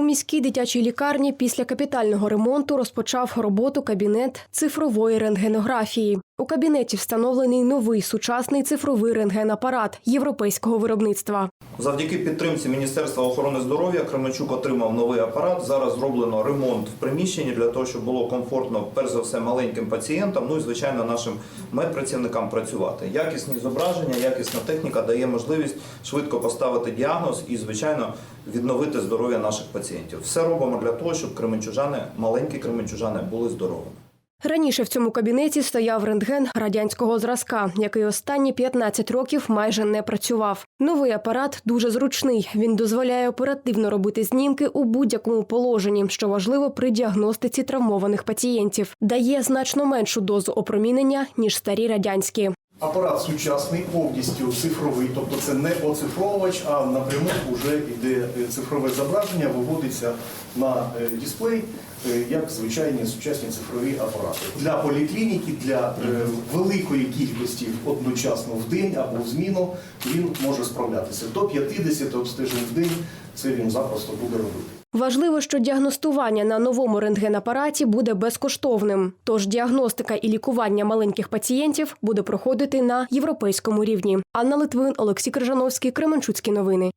У міській дитячій лікарні після капітального ремонту розпочав роботу кабінет цифрової рентгенографії. У кабінеті встановлений новий сучасний цифровий рентгенапарат європейського виробництва. Завдяки підтримці Міністерства охорони здоров'я Кременчук отримав новий апарат. Зараз зроблено ремонт в приміщенні для того, щоб було комфортно, перш за все, маленьким пацієнтам, ну і звичайно нашим медпрацівникам працювати. Якісні зображення, якісна техніка дає можливість швидко поставити діагноз і, звичайно, відновити здоров'я наших пацієнтів. Все робимо для того, щоб кременчужани, маленькі кременчужани, були здоровими. Раніше в цьому кабінеті стояв рентген радянського зразка, який останні 15 років майже не працював. Новий апарат дуже зручний. Він дозволяє оперативно робити знімки у будь-якому положенні, що важливо при діагностиці травмованих пацієнтів. Дає значно меншу дозу опромінення ніж старі радянські. Апарат сучасний, повністю цифровий, тобто це не оцифровувач, а напряму вже йде е, цифрове зображення, виводиться на е, дисплей, е, як звичайні сучасні цифрові апарати. Для поліклініки, для великої кількості одночасно в день або в зміну він може справлятися. До 50 обстежень в день це він запросто буде робити. Важливо, що діагностування на новому рентгенапараті буде безкоштовним. Тож діагностика і лікування маленьких пацієнтів буде проходити на європейському рівні. Анна Литвин, Олексій Крижановський, Кременчуцькі новини.